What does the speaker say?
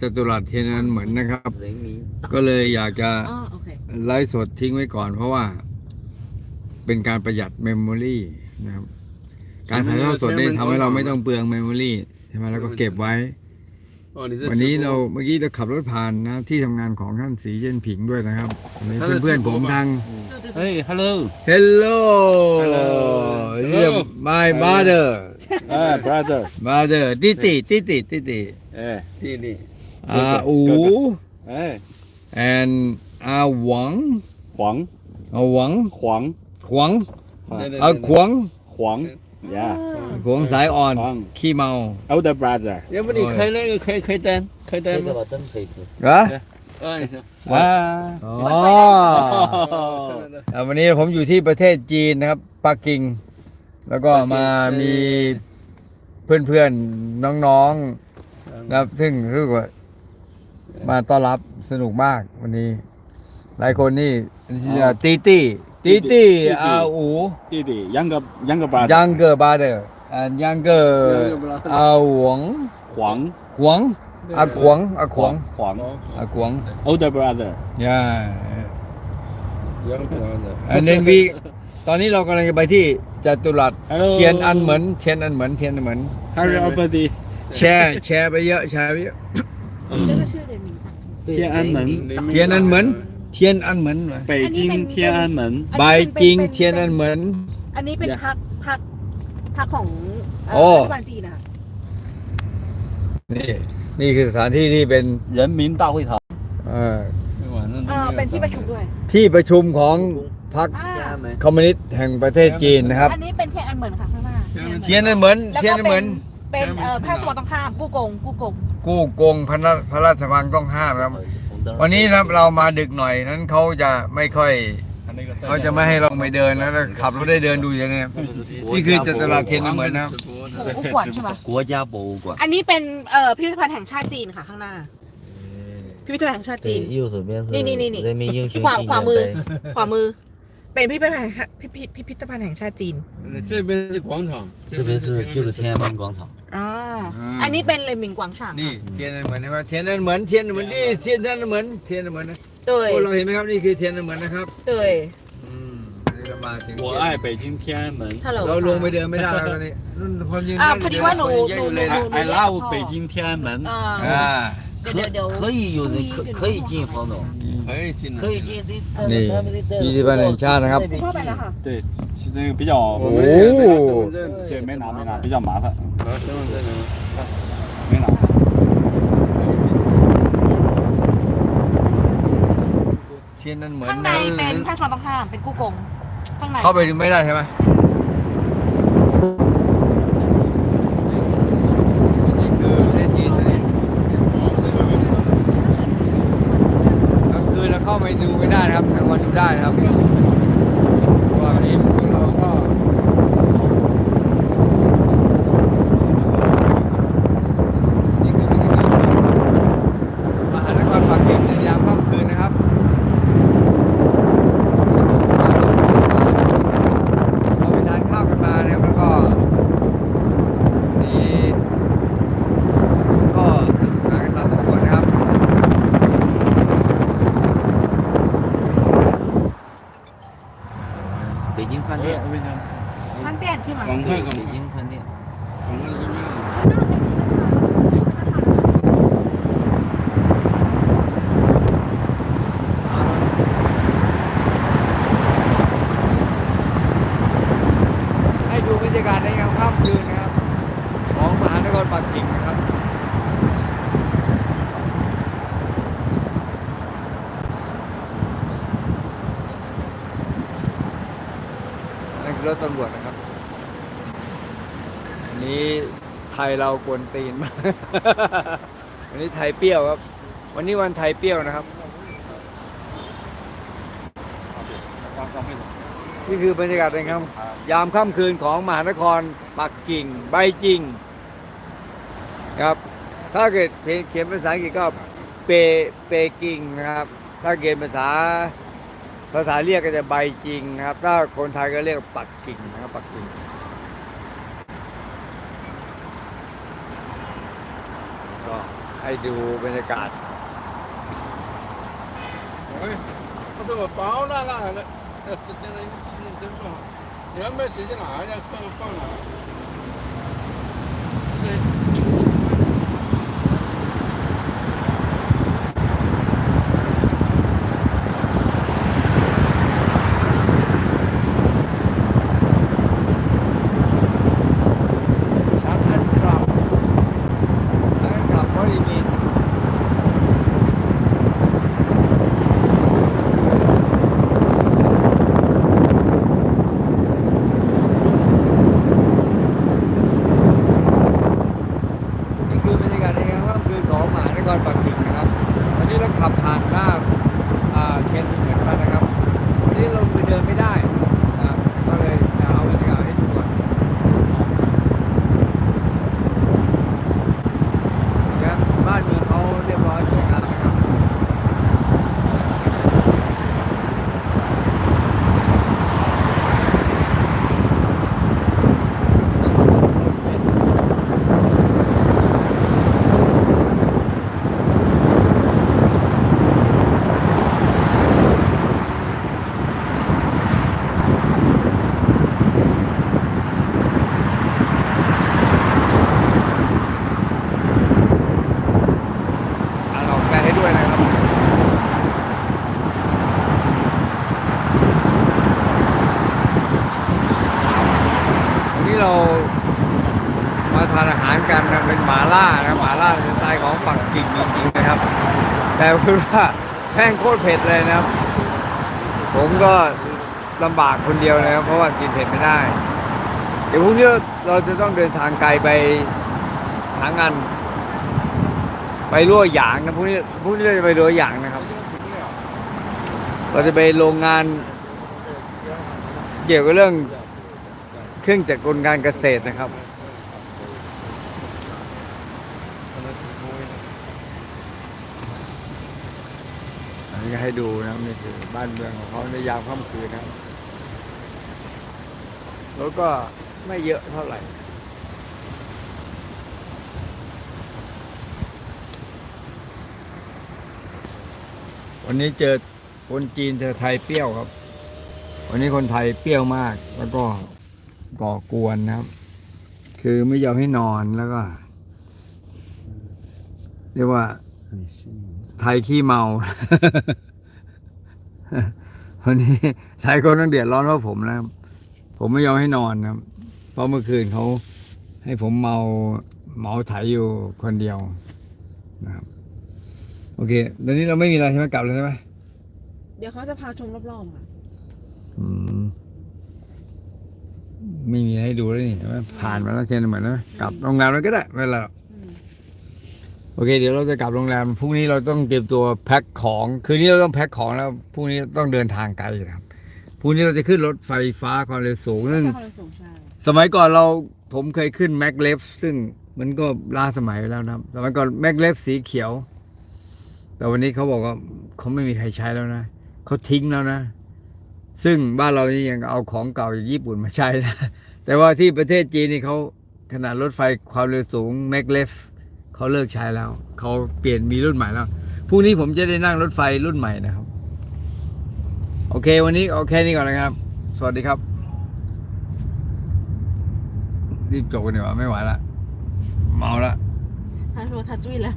จตุรัสเทียนนเหมือนนะครับ ก็เลยอยากจะไลฟ์สดทิ้งไว้ก่อน เพราะว่า เป็นการประหยัดเมมโมรีนะครับ การถ่ายทอดสดเนี่ทำให้เราไม่ต้องเปลืองเมมโมรีใช่ไหมแล้วก็เก็บไว้ วันนี้เราเมื่อกี้เราขับรถผ่านนะ ที่ทำงานของท่านสีเย็นผิงด้วยนะครับเพื่อนๆผมทาง เฮ้ย ฮัลโหล Hello ลเยี่ยม my mother brother brother ติติติติติติ Eh. Ini. Ah U Eh. and Ah Wang Huang. Ah Wang Huang. Huang Ah Guang Huang. Yeah. Guang Sai On Huang. Ki Mao Elder brother. Ya beri khai lagi khai khai tan. Khai tan. Hả? Ôi. Wah. อ๋อ Oh. อ่าวันนี้ผมอยู่ที่ประเทศจีนนะครับปักกิ่ง แล้วก็มามีเพื่อนๆ น้อง นะครับซึ่งคือว่ามาต้อนรับสนุกมากวันนี้ หลายคนนี่ตีตีตีตีอาอู 弟弟，younger younger brother， ยังเกอร์บาเดอร์อันยังเกอร์อาหวง 黄 ขวางอาขวางอาขวาง 黄黄 อาขวาง older brother， ย่า 杨婆子， อันนี้วีตอนนี้เรากำลังจะไปที่จตุรัส Hello เทียนอันเหมือนเทียนอันเหมือนเทียนอันเหมือน Harry everybody， แชร์แชร์ไปเยอะแชร์ไปเยอะ 这个是人民堂天安门，เทียนอันเหมือนเทียนอันเหมือน 北京天安门， ใบจริงเทียนอันเหมือน อันนี้เป็นพักพักพักของเ โอ้ รัฐบาลจีนนะคะ นี่นี่คือสถานที่ที่เป็น 人民大会堂， เอ่อ เออเป็นที่ประชุมด้วย ที่ประชุมของพรรค อ่า 天安门， คอมมิวนิสต์แห่งประเทศจีนนะครับ อันนี้เป็นเทียนอันเหมือนค่ะข้างหน้า เทียนอันเหมือน แล้ว เทียน ก็ อันเหมือน เป็นเอ่อพระราชวังต้องข้ามกู้กงกู้กง กู้โกงพระราพระราชวังต้องห้ามครับ วันนี้นะครับเรามาดึกหน่อยนั้นเขาจะไม่ค่อยเขาจะไม่ให้เราไปเดินนะแล้วขับรถได้เดินดูอย่างนี้ครับนี่คือจตุรัสเทียนอันเหมือนนะครับ 直播的， กู้กวนใช่ไหม 国家博物馆， อันนี้เป็นเอ่อพิพิธภัณฑ์แห่งชาติจีนค่ะข้างหน้า พิพิธภัณฑ์แห่งชาติจีน 右手边是นี่นี่นี่นี่ 人民英雄 ขวา 纪 ขวา 念 มือ 碑， ขวามือ เป็นพิพิธภัณฑ์แห่งชาติพิพิธพิพิธภัณฑ์แห่งชาติจีน 这边是广场，这边是就是天安门广场， อ่าอันนี้เป็นเลมิงกวางฉาง นี่เทียนอันเหมือนนะครับเทียนอันเหมือนเทียนอันเหมือนนี่เทียนอันเหมือนเทียนอันเหมือนนะ เตย โอ้เราเห็นไหมครับนี่คือเทียนอันเหมือนนะครับ เตย อืมนี่เรามาถึง 我爱北京天安门 ฮัลโหล เราลงไปเดินไม่ได้แล้วตอนนี้นู่นคนยืน อ่า นั่ง พอดีว่าหนู เยอะอยู่เลย หนู นะ ，I love 北京天安门， อ่า อ่า เดี๋ยวเดี๋ยวเดี๋ยว 可以有人可可以进黄总，可以进来可。以进，你พิพิธภัณฑ์แห่งชาตินะครับ เข้าไปแล้วค่ะ 对，其实那个比较我们也拿身份证，对没拿没拿，比较麻烦，拿身份证呢。没拿。 เทียนอันเหมือน ข้างในเป็นพระราชวังต้องข้าม เป็นกู้กง ข้างใน เข้าไปดูไม่ได้ใช่ไหม เข้าไปดูไม่ได้นะครับกลางวันดูได้นะครับเพราะว่าทีม รถตำรวจนะครับ อันนี้ไทยเรากวนตีนมาก วันนี้ไทยเปรี้ยวครับ วันนี้วันไทยเปรี้ยวนะครับ นี่คือบรรยากาศนะครับ ยามค่ำคืนของมหานครปักกิ่ง ใบจริง ครับ ถ้าเกิดเขียนภาษาอังกฤษก็เปเปกิงนะครับ ถ้าเขียนภาษา ภาษาเรียกก็จะใบจริงนะครับ ถ้าคนไทยก็เรียกปักกิ่งนะครับ ปักกิ่งก็ไท ให้ดูบรรยากาศ 哎，我说我包了啦，那那这现在今天真不好，你要没时间拿一下放放了。对。 นะครับ แต่คือว่าแห้งโคตรเผ็ดเลยนะครับ ผมก็ลำบากคนเดียวนะครับ เพราะว่ากินเผ็ดไม่ได้ เดี๋ยวพรุ่งนี้เราจะต้องเดินทางไกลไปช้างงัน ไปรั่วหยางนะพรุ่งนี้พรุ่งนี้เราจะไปรั่วหยางนะครับ เราจะไปโรงงาน เกี่ยวกับเรื่อง เครื่องจักรกลการเกษตรนะครับ อันนี้ ก็ให้ดูนะครับนี่คือบ้านเมืองของเขาในยามค่ำคืนนะครับแล้วก็ไม่เยอะเท่าไหร่วันนี้เจอคนจีนเจอไทยเปรี้ยวครับ วันนี้คนไทยเปรี้ยวมาก แล้วก็ก่อกวนนะครับ คือไม่ยอมให้นอนแล้วก็ เรียกว่าไทยขี้เมา วันนี้ไทยก็ต้องเดือดร้อนเพราะผมนะครับ ผมไม่ยอมให้นอนนะครับ เพราะเมื่อคืนเขาให้ผมเมาเมาไถอยู่คนเดียวนะครับ โอเคตอนนี้เราไม่มีอะไรใช่ไหมกลับเลยใช่ไหมเดี๋ยวเขาจะพาชมรอบๆค่ะอืมไม่มีให้ดูแล้วนี่ใช่ไหมผ่านมาแล้วเช่นเหมือนนะกลับโรงแรมแล้วก็ได้ไม่เป็นไรหรอกอืม โอเค เดี๋ยวเราจะกลับโรงแรมพรุ่งนี้เราต้องเตรียมตัวแพ็คของ คืนนี้เราต้องแพ็คของแล้วพรุ่งนี้ต้องเดินทางไกลครับพรุ่งนี้เราจะขึ้นรถไฟฟ้าความเร็วสูงซึ่งสมัยก่อนเราผมเคยขึ้นแม็กเลฟซึ่งมันก็ล้าสมัยไปแล้วนะสมัยก่อนแม็กเลฟสีเขียว แต่วันนี้เขาบอกว่าเขาไม่มีใครใช้แล้วนะเขาทิ้งแล้วนะ ซึ่งบ้านเรานี่ยังเอาของเก่าจากญี่ปุ่นมาใช้นะแต่ว่าที่ประเทศจีนนี่เขาขนาดรถไฟความเร็วสูงแม็กเลฟ เขาเลิกใช้แล้ว เขาเปลี่ยนมีรุ่นใหม่แล้วพรุ่งนี้ผมจะได้นั่งรถไฟรุ่นใหม่นะครับ โอเค วันนี้โอเคนี้ก่อนนะครับ สวัสดีครับ รีบจบกันดีกว่าไม่ไหวละ เมาละทาชัวทัดจุ้ยละ